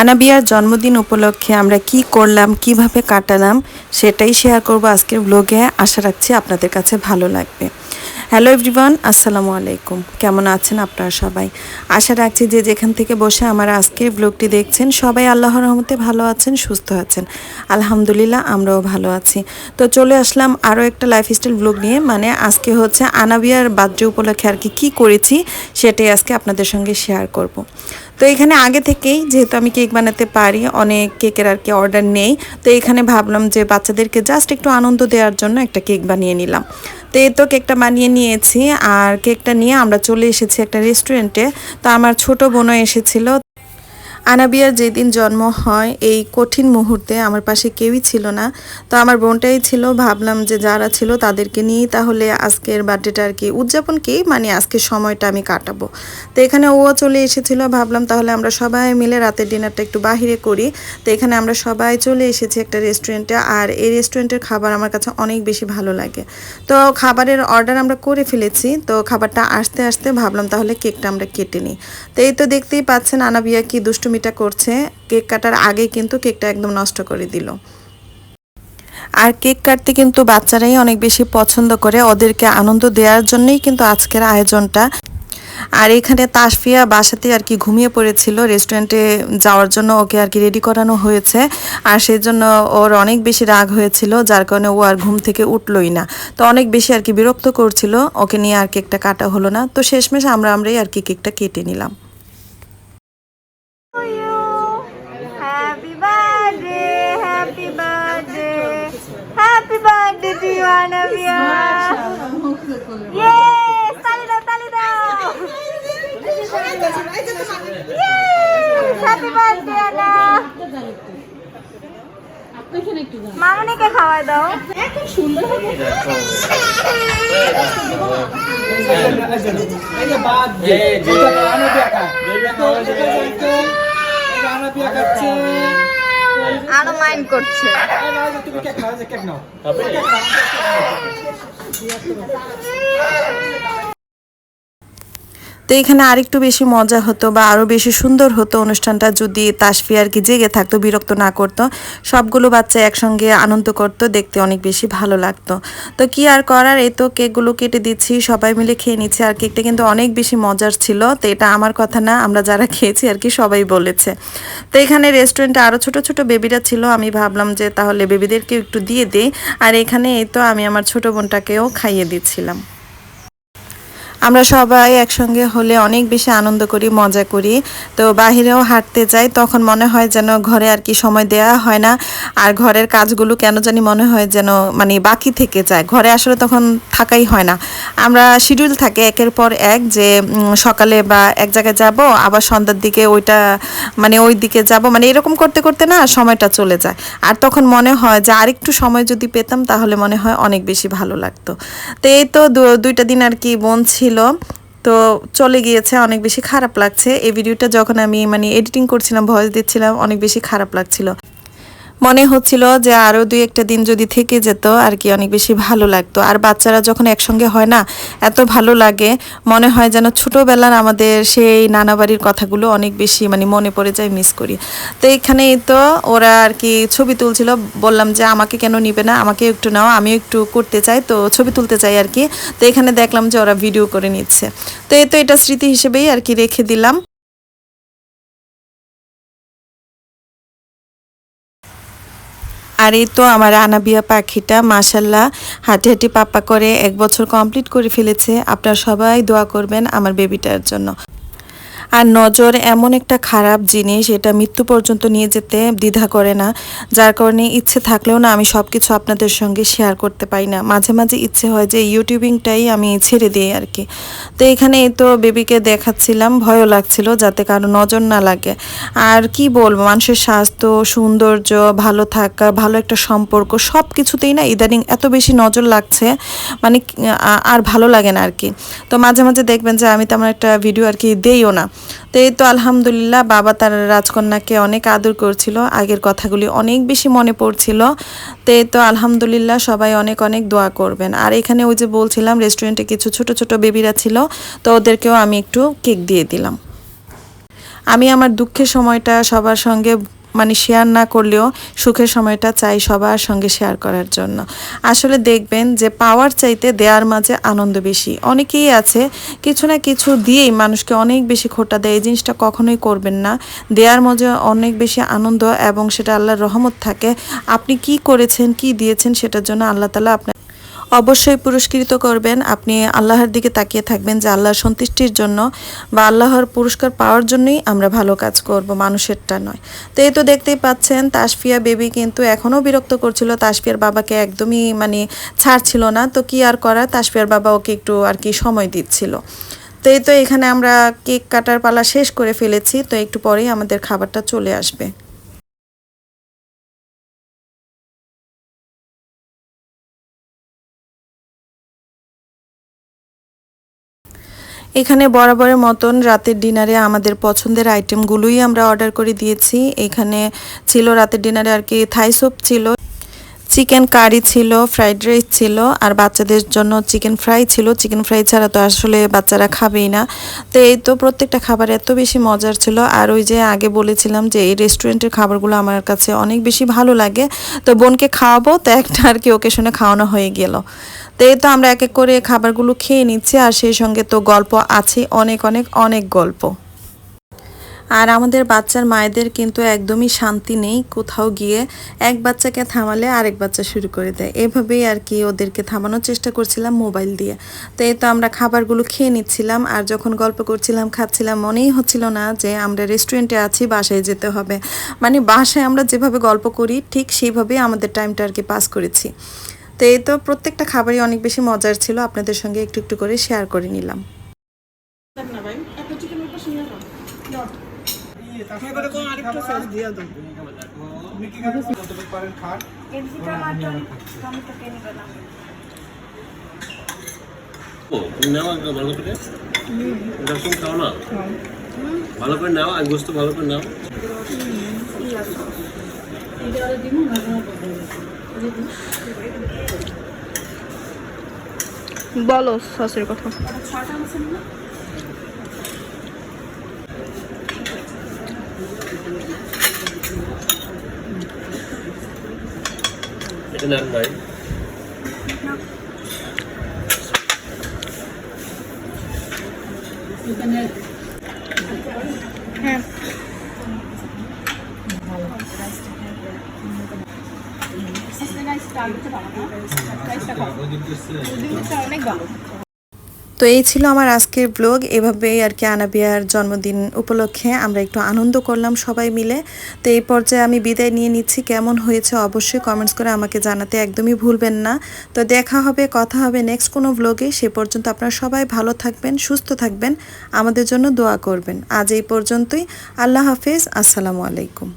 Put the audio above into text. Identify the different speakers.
Speaker 1: আনাবিয়ার জন্মদিন উপলক্ষে আমরা কি করলাম, কীভাবে কাটালাম, সেটাই শেয়ার করব আজকের ব্লগে আশা রাখছি আপনাদের কাছে ভালো লাগবে। হ্যালো এভরিওয়ান আসসালামু আলাইকুম। কেমন আছেন আপনারা সবাই? আশা রাখছি যে যেখান থেকে বসে আমার আজকের ব্লগটি দেখছেন, সবাই আল্লাহর রহমতে ভালো আছেন, সুস্থ আছেন। আলহামদুলিল্লাহ, আমরাও ভালো আছি। তো চলে আসলাম আরও একটা লাইফস্টাইল ব্লগ নিয়ে মানে আজকে হচ্ছে আনাবিয়ার বার্থডে উপলক্ষে আর কি কী করেছি, সেটাই আজকে আপনাদের সঙ্গে শেয়ার করব। তো এখানে আগে থেকেই, যেহেতু আমি কেক বানাতে পারি, অনেক কেকের আর কি অর্ডার নেই, তো এখানে ভাবলাম যে বাচ্চাদেরকে জাস্ট একটু আনন্দ দেওয়ার জন্য একটা কেক বানিয়ে নিলাম। তো এই তো কেকটা বানিয়ে নিয়েছি, আর কেকটা নিয়ে আমরা চলে এসেছি একটা রেস্টুরেন্টে তো আমার ছোট বোনও এসেছিল। আনাবিয়ার যেদিন জন্ম হয়, এই কঠিন মুহূর্তে আমার পাশে কেউই ছিল না। তো আমার বোনটাই ছিল, ভাবলাম যে যারা ছিল তাদেরকে নিয়েই তাহলে আজকের বার্থডেটা আর কি উদযাপন কি মানে আজকের সময়টা আমি কাটাবো। তো এখানে ও চলে এসেছিল, ভাবলাম তাহলে আমরা সবাই মিলে রাতের ডিনারটা একটু বাহিরে করি। তো এখানে আমরা সবাই চলে এসেছি একটা রেস্টুরেন্টে, আর এই রেস্টুরেন্টের খাবার আমার কাছে অনেক বেশি ভালো লাগে। তো খাবারের অর্ডার আমরা করে ফেলেছি, তো খাবারটা আসতে আসতে ভাবলাম তাহলে কেকটা আমরা কেটে নিই। তো এই তো দেখতেই পাচ্ছেন আনাবিয়া কি দুষ্টুমিটা করছে, কেক কাটার আগে কিন্তু কেকটা একদম নষ্ট করে দিল। আর কেক কাটতে কিন্তু বাচ্চারাই অনেক বেশি পছন্দ করে, ওদেরকে আনন্দ দেওয়ার জন্যই কিন্তু আজকের আয়োজনটা। আর এখানে তাসফিয়া বাসাতে আর কি ঘুমিয়ে পড়েছিল, রেস্টুরেন্টে যাওয়ার জন্য ওকে আর কি রেডি করানো হয়েছে। আর সেই জন্য ওর অনেক বেশি রাগ হয়েছিল, যার কারণে ও আর ঘুম থেকে উঠলই না। তো অনেক বেশি আর কি বিরক্ত করছিল, ওকে নিয়ে আর কেকটা কাটা হলো না। তো শেষমেশ আমরা আমরাই আর কি কেকটা কেটে নিলাম।
Speaker 2: To. Yes, তালি দাও, তালি দাও. Yes, happy birthday, Anna. মামনিকে খাওয়াই দাও
Speaker 3: এই যে বাদ
Speaker 2: আরও মাইন্ড করছে।
Speaker 3: তুমি কেক খাও যে কেক নাও
Speaker 1: তো এখানে আরেকটু বেশি মজা হতো বা আরও বেশি সুন্দর হতো অনুষ্ঠানটা যদি তাসফি আর কি জেগে থাকতো, বিরক্ত না করতো। সবগুলো বাচ্চা একসঙ্গে আনন্দ করতো, দেখতে অনেক বেশি ভালো লাগতো। তো কি আর করার? এই তো কেকগুলো কেটে দিচ্ছি, সবাই মিলে খেয়ে নিচ্ছি। আর কেকটা কিন্তু অনেক বেশি মজার ছিল, তো এটা আমার কথা না, আমরা যারা খেয়েছি আর কি সবাই বলেছে। তো এখানে রেস্টুরেন্টে আরও ছোট ছোট বেবিরা ছিল, আমি ভাবলাম যে তাহলে বেবিদেরকে একটু দিয়ে দিই। আর এখানে এই তো আমি আমার ছোট বোনটাকেও খাইয়ে দিচ্ছিলাম। আমরা সবাই একসঙ্গে হলে অনেক বেশি আনন্দ করি, মজা করি। তো বাহিরেও হাঁটতে যাই, তখন মনে হয় যেন ঘরে আর কি সময় দেয়া হয় না। আর ঘরের কাজগুলো কেন জানি মনে হয় যেন মানে বাকি থেকে যায়। ঘরে আসলে তখন থাকাই হয় না। আমরা শিডিউল থাকে একের পর এক যে সকালে বা এক জায়গায় যাব, আবার সন্ধ্যার দিকে ওইটা মানে ওই দিকে যাব। মানে এরকম করতে করতে না সময়টা চলে যায়। আর তখন মনে হয় যে আরেকটু সময় যদি পেতাম, তাহলে মনে হয় অনেক বেশি ভালো লাগতো। তো এই তো দুইটা দিন আর কি বোন ছিল তো চলে গিয়েছে, অনেক বেশি খারাপ লাগছে। এই ভিডিওটা যখন আমি মানে এডিটিং করছিলাম ভয়েস দিচ্ছিলাম, অনেক বেশি খারাপ লাগছিল। মনে হচ্ছিল যে আরও দুই একটা দিন যদি থেকে যেত, আর কি অনেক বেশি ভালো লাগতো। আর বাচ্চারা যখন একসঙ্গে হয় না, এত ভালো লাগে, মনে হয় যেন ছোটোবেলার আমাদের সেই নানা বাড়ির কথাগুলো অনেক বেশি মানে মনে পড়ে যায় মিস করি। তো এখানেই তো ওরা আর কি ছবি তুলছিল, বললাম যে আমাকে কেন নিবে না, আমাকে একটু নাও, আমিও একটু করতে চাই, তো ছবি তুলতে চাই আর কি। তো এখানে দেখলাম যে ওরা ভিডিও করে নিচ্ছে। তো এই তো এটা স্মৃতি হিসেবেই আর কি রেখে দিলাম। আর এই তো আমার আনাবিয়া পাখিটা মাসাল্লাহ হাঁটি হাঁটি পাপ্পা করে এক বছর কমপ্লিট করে ফেলেছে। আপনারা সবাই দোয়া করবেন আমার বেবিটার জন্য। আর নজর এমন একটা খারাপ জিনিস, এটা মৃত্যু পর্যন্ত নিয়ে যেতে দ্বিধা করে না। যার কারণে ইচ্ছে থাকলেও না আমি সব কিছু আপনাদের সঙ্গে শেয়ার করতে পারি না। মাঝে মাঝে ইচ্ছে হয় যে ইউটিউবিংটাই আমি ছেড়ে দিই আর কি। তো এখানে এই তো বেবিকে দেখাচ্ছিলাম, ভয়ও লাগছিল যাতে কারও নজর না লাগে। আর কি বলব, মানুষের স্বাস্থ্য, সৌন্দর্য, ভালো থাকা, ভালো একটা সম্পর্ক সব কিছুতেই না ইদানিং এত বেশি নজর লাগছে মানে আর ভালো লাগে না আর কি। তো মাঝে মাঝে দেখবেন যে আমি তেমন একটা ভিডিও আর কি দেইও না। তো এই তো আলহামদুলিল্লাহ বাবা তার রাজকন্যাকে অনেক আদর করছিল, আগের কথাগুলি অনেক বেশি মনে পড়ছিল। তো এই তো আলহামদুলিল্লাহ সবাই অনেক অনেক দোয়া করবেন। আর এখানে ওই যে বলছিলাম রেস্টুরেন্টে কিছু ছোট ছোট বেবিরা ছিল, তো ওদেরকেও আমি একটু কেক দিয়ে দিলাম। আমি আমার দুঃখের সময়টা সবার সঙ্গে মানে শেয়ার না করলেও সুখের সময়টা চাই সবার সঙ্গে শেয়ার করার জন্য। আসলে দেখবেন যে পাওয়ার চাইতে দেওয়ার মাঝে আনন্দ বেশি। অনেকেই আছে, কিছু না কিছু দিয়েই মানুষকে অনেক বেশি খোটা দেয়। এই জিনিসটা কখনোই করবেন না। দেওয়ার মাঝে অনেক বেশি আনন্দ এবং সেটা আল্লাহর রহমত থাকে। আপনি কি করেছেন, কি দিয়েছেন, সেটার জন্য আল্লাহ তালা আপনার অবশ্যই পুরস্কৃত করবেন। আপনি আল্লাহর দিকে তাকিয়ে থাকবেন যে আল্লাহর সন্তুষ্টির জন্য বা আল্লাহর পুরস্কার পাওয়ার জন্যই আমরা ভালো কাজ করব, মানুষেরটা নয়। তো এই তো দেখতেই পাচ্ছেন, তাসফিয়া বেবি কিন্তু এখনও বিরক্ত করছিল। তাসফিয়ার বাবাকে একদমই মানে ছাড়ছিল না। তো কি আর করার? তাসফিয়ার বাবা ওকে একটু আর কি সময় দিচ্ছিল। তো এই তো এখানে আমরা কেক কাটার পালা শেষ করে ফেলেছি। তো একটু পরেই আমাদের খাবারটা চলে আসবে। এখানে বরাবরের মতন রাতের ডিনারে আমাদের পছন্দের আইটেমগুলোই আমরা অর্ডার করে দিয়েছি। এখানে ছিল রাতের ডিনারে আর কি থাই স্যুপ ছিল, চিকেন কারি ছিল, ফ্রাইড রাইস ছিল, আর বাচ্চাদের জন্য চিকেন ফ্রাই ছিল। চিকেন ফ্রাই ছাড়া তো আসলে বাচ্চারা খাবেই না। তো এই তো প্রত্যেকটা খাবার এত বেশি মজার ছিল। আর ওই যে আগে বলেছিলাম যে এই রেস্টুরেন্টের খাবারগুলো আমার কাছে অনেক বেশি ভালো লাগে। তো বোনকে খাওয়াবো, তো একটা আর কি ওকেশনে খাওয়ানো হয়ে গেল। তো এই তো আমরা এক এক করে খাবারগুলো খেয়ে নিচ্ছি, আর সেই সঙ্গে তো গল্প আছে, অনেক অনেক অনেক গল্প। আর আমাদের বাচ্চার মায়েদের কিন্তু একদমই শান্তি নেই কোথাও গিয়ে এক বাচ্চাকে থামালে আরেক বাচ্চা শুরু করে দেয়। এভাবেই আর কি ওদেরকে থামানোর চেষ্টা করছিলাম মোবাইল দিয়ে। তো এই তো আমরা খাবারগুলো খেয়ে নিচ্ছিলাম, আর যখন গল্প করছিলাম, খাচ্ছিলাম, মনেই হচ্ছিল না যে আমরা রেস্টুরেন্টে আছি, বাসায় যেতে হবে। মানে বাসায় আমরা যেভাবে গল্প করি, ঠিক সেইভাবেই আমাদের টাইমটা আর কি পাস করেছি। তো এই তো প্রত্যেকটা খাবারই অনেক বেশি মজার ছিল। আপনাদের সঙ্গে একটু একটু করে শেয়ার করে নিলাম।
Speaker 4: ভালো করে নাও ভালো করে নাও
Speaker 2: বলো সসের কথা।
Speaker 4: এটা নেন ভাই
Speaker 1: তো এই ছিল আমার আজকের ব্লগ। এভাবেই আর কি আনাবিয়ার জন্মদিন উপলক্ষে আমরা একটু আনন্দ করলাম সবাই মিলে। তো এই পর্যায়ে আমি বিদায় নিয়ে নিচ্ছি। কেমন হয়েছে অবশ্যই কমেন্টস করে আমাকে জানাতে একদমই ভুলবেন না। তো দেখা হবে, কথা হবে নেক্সট কোনো ব্লগে সে পর্যন্ত আপনারা সবাই ভালো থাকবেন, সুস্থ থাকবেন। আমাদের জন্য দোয়া করবেন। আজ এই পর্যন্তই। আল্লাহ হাফেজ। আসসালামু আলাইকুম।